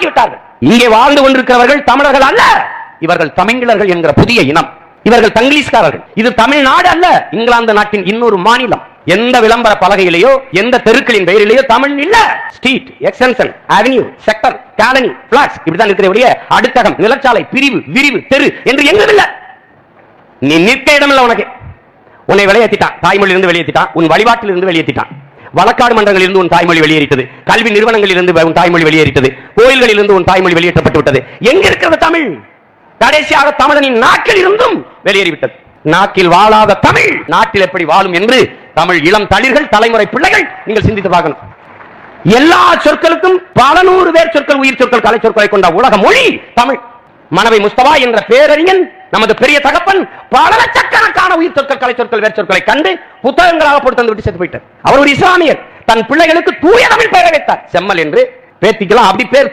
இனமாக்கி விட்டார்கள். இங்கே வாழ்ந்து கொண்டிருக்கிறவர்கள் தமிழர்கள் அல்ல. இவர்கள் தமிழர்கள் என்கிற புதிய இனம். இவர்கள் தங்கிலீஷ்காரர்கள். இது தமிழ்நாடு அல்ல. இங்கிலாந்து நாட்டின் இன்னொரு மாநிலம். எந்த விளம்பர பலகையிலேயோ எந்த தெருக்களின் பெயரிலேயோ தமிழ் இல்ல. Street extension avenue sector colony flats இப்படிதான் இருக்கிற அடுத்தகம். நிலச்சாலை பிரிவு விரிவு தெரு என்று எங்கும் இல்ல. நீ நிற்க இடமில்ல உனக்கு. உன்னை வெளியேற்றிட்டான் தாய்மொழியிலிருந்து வெளியேற்றிட்டான் உன் வழிபாட்டிலிருந்து வெளியேற்றிட்டான் வழக்காடு மன்றங்களிலிருந்து உன் தாய்மொழி வெளியேறிட்டது. கல்வி நிறுவனங்களிலிருந்து உன் தாய்மொழி வெளியேறிட்டது. கோயில்களிலிருந்து உன் தாய்மொழி வெளியேற்றப்பட்டு விட்டது எங்க இருக்கிறது தமிழ்? கடைசியாக தமிழனின் நாட்டில் இருந்தும் வெளியேறிவிட்டது. நாட்டில் வாழாத தமிழ் நாட்டில் எப்படி வாழும் என்று தமிழ் இளம் தளிர்கள் தலைமுறை பிள்ளைகள் நீங்கள் சிந்தித்து பார்க்கணும். எல்லா சொற்களுக்கும் பல நூறு பேர் சொற்கள் உயிர் சொற்கள் கலை சொற்களை கொண்ட உலக மொழி தமிழ். மனவை முஸ்தவா என்ற பேரறிஞன் நமது பெரிய தகப்பன் பல லட்சக்கணக்கான உயிர் சொற்கள் கலை சொற்கள் வேறு சொற்களை கண்டு புத்தகங்களாக போட்டு தந்து விட்டு செத்து போயிட்டார். அவர் ஒரு இஸ்லாமியர். தன் பிள்ளைகளுக்கு தூய தமிழ் பெயரை வைத்தார். செம்மல் என்று பேத்திக்கலாம் அப்படி பேர்